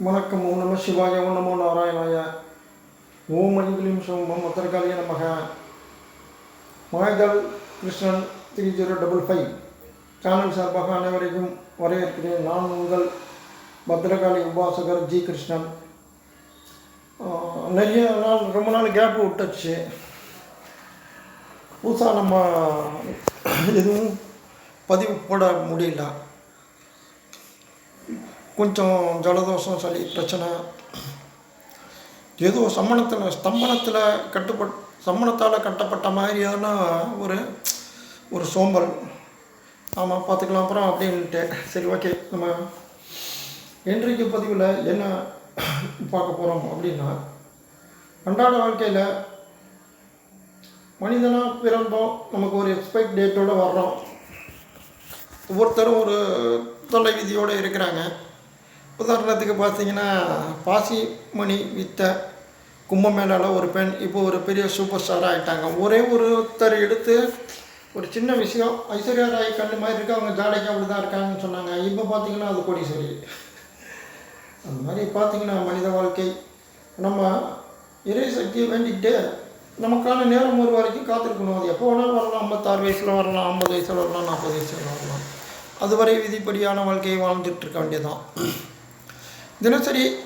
வணக்கம் ஓம் நம சிவாய ஓம் நமோ நாராயணாய. ஓம் மணிகலிம் சோமம் உத்தரகாலிய நமக. மாய்தல் Krishnan three zero double five. Channel சார்பாக அனைவரையும் வரவேற்கிறேன். நான் உங்கள் பத்ரகாளி உபாசகர் ஜி கிருஷ்ணன். நிறைய நாள் ரொம்ப நாள் கேப் விட்டுச்சு. புதுசாக நம்ம எதுவும் பதிவு போட முடியல. கொஞ்சம் ஜலதோஷம் சளி பிரச்சனை. ஏதோ சம்மணத்தில் ஸ்தம்பனத்தில் கட்டுப்பட் சம்மணத்தால் கட்டப்பட்ட மாதிரியான ஒரு ஒரு சோம்பல். ஆமாம் பார்த்துக்கலாம் அப்புறம் அப்படின்ட்டு. சரி ஓகே நம்ம இன்றைக்கு பதிவில் என்ன பார்க்க போகிறோம் அப்படின்னா அன்றாட வாழ்க்கையில் மனிதனாக பிறந்தோம் நமக்கு ஒரு எக்ஸ்பைட் டேட்டோடு வர்றோம். ஒவ்வொருத்தரும் ஒரு தொலை விதியோடு இருக்கிறாங்க. உதாரணத்துக்கு பார்த்தீங்கன்னா பாசிமணி வித்த கும்பமேளாவில் ஒரு பெண் இப்போ ஒரு பெரிய சூப்பர் ஸ்டார் ஆகிட்டாங்க ஒரே ஒருத்தர் எடுத்து ஒரு சின்ன விஷயம் ஐஸ்வர்யா ராய் கண்ணு மாதிரி இருக்கு அவங்க ஜாடைக்கு அப்படி தான் இருக்காங்கன்னு சொன்னாங்க. இப்போ பார்த்தீங்கன்னா அது கோடீஸ்வரி. அந்த மாதிரி பார்த்தீங்கன்னா மனித வாழ்க்கை. நம்ம இறை சக்தியை வேண்டிக்கிட்டு நமக்கான நேரம் ஒரு வரைக்கும் காத்திருக்கணும். அது எப்போ வேணாலும் வரலாம். ஐம்பத்தாறு வயசில் வரலாம் ஐம்பது வயசில் வரலாம் நாற்பது வயசில் வரலாம். அதுவரை விதிப்படியான வாழ்க்கையை வாழ்ந்துட்டு இருக்க வேண்டியதுதான். தினசரி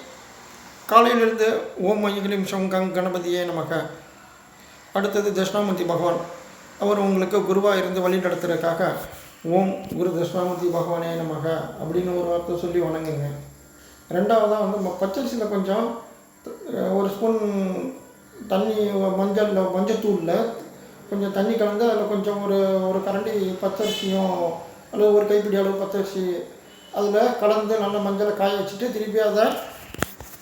காலையிலிருந்து ஓம் மையகலிம் சங்கம் கணபதியே நமக்கு அடுத்தது தட்சிணாமூர்த்தி பகவான். அவர் உங்களுக்கு குருவாக இருந்து வழி நடத்துறதுக்காக ஓம் குரு தட்சிணாமூர்த்தி பகவானே நமக அப்படின்னு ஒரு வார்த்தை சொல்லி வணங்குங்க. ரெண்டாவதாக வந்து ம- பச்சரிசியில் கொஞ்சம் ஒரு ஸ்பூன் தண்ணி மஞ்சளில் மஞ்சத்தூளில் கொஞ்சம் தண்ணி கலந்து அதில் கொஞ்சம் ஒரு ஒரு கரண்டி பச்சரிசியும் அல்லது ஒரு கைப்பிடி அளவு பச்சரிசி அதில் கலந்து நல்ல மஞ்சளை காய வச்சுட்டு திருப்பி அதை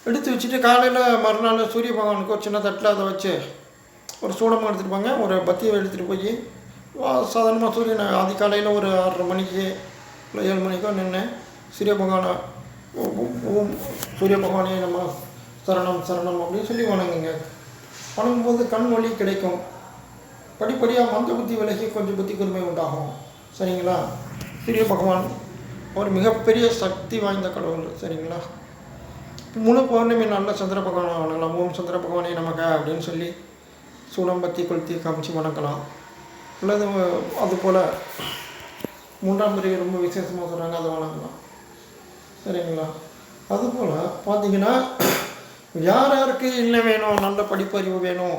எடுத்து வச்சுட்டு காலையில் மறுநாள் சூரிய பகவானுக்கு ஒரு சின்ன தட்டில் அதை வச்சு ஒரு சூடமாக எடுத்துகிட்டு போங்க. ஒரு பத்தியை எடுத்துகிட்டு போய் சாதாரணமாக சூரியன் அதிகாலையில் ஒரு ஆறரை மணிக்கு இல்லை ஏழு மணிக்கோ நின்று சூரிய பகவானை ஓம் சூரிய பகவானே நம்ம சரணம் சரணம் அப்படின்னு சொல்லி வணங்குங்க. வணங்கும்போது கண் ஒளி கிடைக்கும். படிப்படியாக மந்த புத்தி விலகி கொஞ்சம் புத்தி கூர்மை உண்டாகும். சரிங்களா? சூரிய பகவான் ஒரு மிகப்பெரிய சக்தி வாய்ந்த கடவுள் சரிங்களா? முழு பௌர்ணமி நாளில் சந்திர பகவானை வணங்கலாம். ஓம் சந்திர பகவானே நமக்கு அப்படின்னு சொல்லி சூடம்பத்தி கொளுத்தி காமிச்சு வணங்கலாம். அல்லது அதுபோல் மூன்றாம் பிரிவு ரொம்ப விசேஷமாக சொல்கிறாங்க அதை வணங்கலாம். சரிங்களா? அதுபோல் பார்த்தீங்கன்னா யார் யாருக்கு என்ன வேணும் நல்ல படிப்பறிவு வேணும்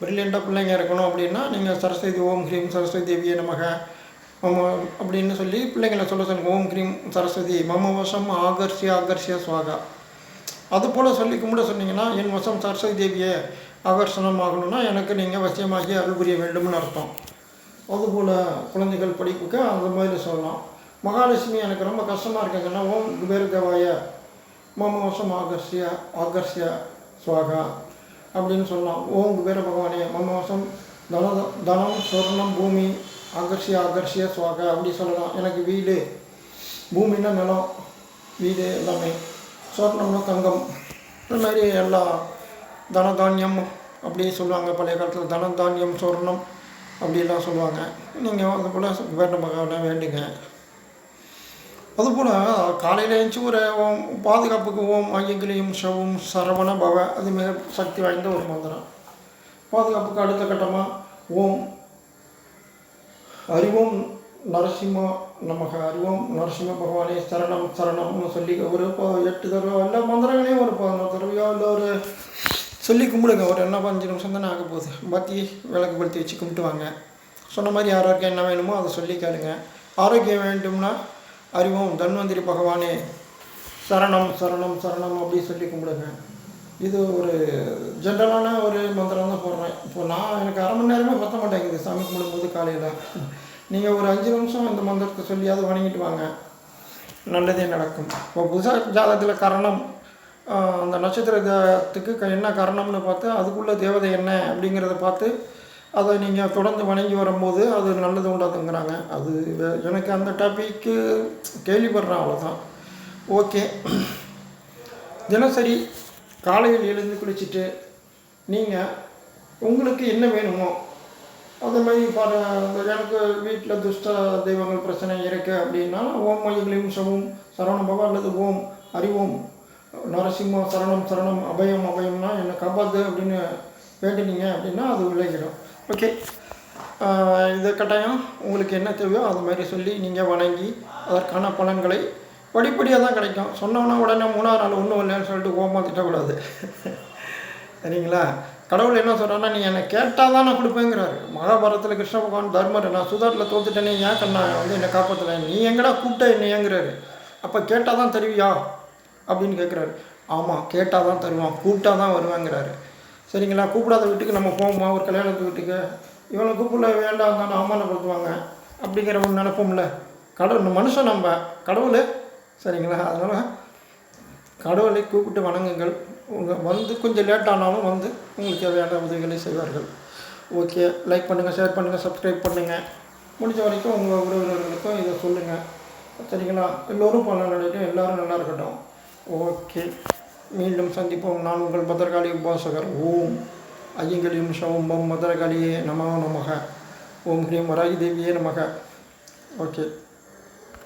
பிரில்லியண்டாக பிள்ளைங்க இருக்கணும் அப்படின்னா நீங்கள் சரஸ்வதி ஓம் ஹ்ரீம் சரஸ்வதி தேவியே நமக. மம அப்படின்னு சொல்லி பிள்ளைங்களை சொல்ல சொல்லுங்க. ஓம் கிரீம் சரஸ்வதி. மம வசம் ஆகர்ஷிய ஆகர்ஷிய சுவாகா. அது போல் சொல்லி கும்பிட சொன்னீங்கன்னா என் வசம் சரஸ்வதி தேவியை ஆகர்ஷணம் ஆகணும்னா எனக்கு நீங்கள் வசியமாகி அருள் புரிய வேண்டும்னு அர்த்தம். அதுபோல் குழந்தைகள் படிப்புக்கு அந்த மாதிரி சொல்லலாம். மகாலட்சுமி எனக்கு ரொம்ப கஷ்டமாக இருக்குங்கன்னா ஓம் குபேரதேவாய மம வசம் ஆகர்ஷிய ஆகர்ஷிய சுவாகா அப்படின்னு சொல்லலாம். ஓம் குபேர பகவானே மம வசம் தன தனம் சொர்ணம் பூமி அகர்ஷிய அகர்ஷிய சுவாக அப்படி சொல்லலாம். எனக்கு வீடு பூமின்னா நிலம் வீடு எல்லாமே. சொர்ணம்னா தங்கம். இந்த மாதிரி எல்லா தனதானியம் அப்படி சொல்லுவாங்க. பழைய காலத்தில் தனதானியம் சொர்ணம் அப்படிலாம் சொல்லுவாங்க. நீங்கள் அது போல் வேண்ட மகனை வேண்டுங்க. அதுபோல் காலையில் எழுந்துச்சி ஒரு ஓம் பாதுகாப்புக்கு ஓம் ஐயங்கிலையும் ஷவும் சரவண பவ அது மிக சக்தி வாய்ந்த ஒரு மந்திரம். பாதுகாப்புக்கு அடுத்த கட்டமாக ஓம் அறிவோம் நரசிம்ம நமக்கு அறிவோம் நரசிம்ம பகவானே சரணம் சரணம்னு சொல்லி ஒரு எட்டு தடவை எல்லா மந்திரங்களையும் ஒரு பதினோரு தடவையோ இல்லை ஒரு சொல்லி கும்பிடுங்க. ஒரு என்ன பதினஞ்சு நிமிஷம் தானே ஆக போகுது. பற்றி விளக்கு படுத்தி வச்சு கும்பிட்டு வாங்க. சொன்ன மாதிரி யாராருக்கு என்ன வேணுமோ அதை சொல்லி கேளுங்க. ஆரோக்கியம் வேண்டும்னா அறிவோம் தன்வந்திரி பகவானே. சரணம் சரணம் சரணம் அப்படி சொல்லி கும்பிடுங்க. இது ஒரு ஜென்ரலான ஒரு மந்திரம் தான் போடுறேன். இப்போ நான் எனக்கு அரை மணி நேரமே பத்த மாட்டேங்குது. சாமி கும்பிடும்போது காலையில். நீங்கள் ஒரு அஞ்சு நிமிஷம் இந்த மந்திரத்தை சொல்லியாவது வணங்கிட்டு வாங்க. நல்லதே நடக்கும். இப்போ புதுசாக ஜாதகத்தில் கரணம் அந்த நட்சத்திரத்துக்கு என்ன கரணம்னு பார்த்து அதுக்குள்ள தேவதை என்ன அப்படிங்கிறத பார்த்து அதை நீங்கள் தொடர்ந்து வணங்கி வரும்போது அது நல்லது உண்டாதுங்கிறாங்க. அது வே- எனக்கு அந்த டாப்பிக்கு கேள்விப்படுறேன் அவ்வளோதான் ஓகே தினசரி காலையில் எழுந்து குளிச்சுட்டு நீங்கள் உங்களுக்கு என்ன வேணுமோ அதே மாதிரி பாரு எனக்கு வீட்டில் துஷ்ட தெய்வங்கள் பிரச்சனை இருக்குது அப்படின்னா ஓம் மையங்களையும் சவும் சரவணம் பவா அல்லது ஓம் அறிவோம். நரசிம்மம் சரணம் சரணம் அபயம் அபயம்னா என்னை காப்பாற்று அப்படின்னு வேண்டினீங்க அப்படின்னா அது விலகிடும். ஓகே. இது கட்டாயம் உங்களுக்கு என்ன தேவையோ அது மாதிரி சொல்லி நீங்கள் வணங்கி அதற்கான பலன்களை படிப்படியாக தான் கிடைக்கும். சொன்னோன்னா உடனே மூணாவது நாள் ஒன்றும் இல்லைன்னு சொல்லிட்டு ஓமா திட்டக்கூடாது. சரிங்களா? கடவுள் என்ன சொல்கிறான்னா நீ என்னை கேட்டால் தான் நான் கொடுப்பேங்கிறாரு. மகாபாரதத்தில் கிருஷ்ண பகவான் தர்மர் நான் சுதாரத்தில் தோத்துட்டேனே ஏன் கண்ணா? வந்து என்னை காப்பாற்றல நீ எங்கடா கூப்பிட்ட என்ன அப்போ கேட்டால் தான் தருவியா? அப்படின்னு கேட்குறாரு ஆமாம் கேட்டால் தான் தருவான். கூப்பிட்டா தான் வருவாங்கிறாரு. சரிங்களா? கூப்பிடாத வீட்டுக்கு நம்ம போவோமா? ஒரு கல்யாணத்து வீட்டுக்கு. இவனை கூப்பிடல வேண்டாம் தானே அவமானப்படுத்துவாங்க அப்படிங்கிற ஒரு நினப்போம்ல. கடவுள் மனுஷன் நம்ம. கடவுள் சரிங்களா? அதனால் கடவுளை கூப்பிட்டு வணங்குங்கள். உங்கள் வந்து கொஞ்சம் லேட் ஆனாலும் வந்து உங்களுக்கு தேவையான உதவிகளை செய்வார்கள். ஓகே லைக் பண்ணுங்கள் ஷேர் பண்ணுங்கள் சப்ஸ்கிரைப் பண்ணுங்கள் முடிஞ்ச வரைக்கும் உங்கள் உறவினர்களுக்கும் இதை சொல்லுங்கள் சரிங்களா? எல்லோரும் பலன் அடையட்டும் எல்லோரும் நல்லா இருக்கட்டும். ஓகே மீண்டும் சந்திப்போம். நான் உங்கள் பத்திரகாளி உபாசகர். ஓம் ஐயங்கலியும் சௌம்பம் பத்திரகாளியே நமோ நமக. ஓம் ஹ்ரீம் வராகி தேவியே நமக. ஓகே